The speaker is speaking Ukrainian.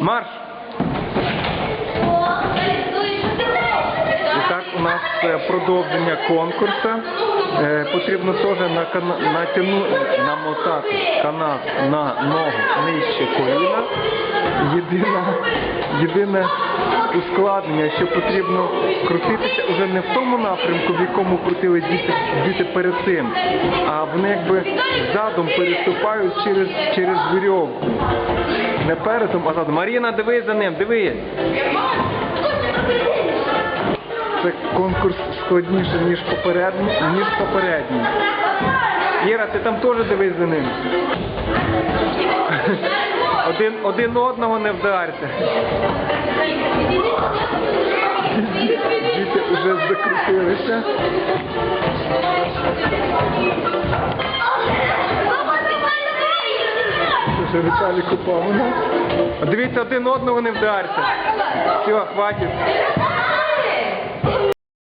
Марш! І так у нас е, продовження конкурсу. Е, Потрібно теж на кана- намотати канат на ногу нижче коліна. Єдине, єдине ускладнення, що потрібно крутитися вже не в тому напрямку, в якому крутили діти, діти перед цим, а вони якби задом переступають через, через вірьовку. Не передом, а задом. Маріна, дивись за ним, дивись. Це конкурс складніший, ніж попередній, ніж попередній. Іра, ти там теж дивись за ним. Один, один одного не вдарте. Діти вже закрутилися. Це Віталій Купавина. Дивіться, один одного не вдарте. Все, хватить.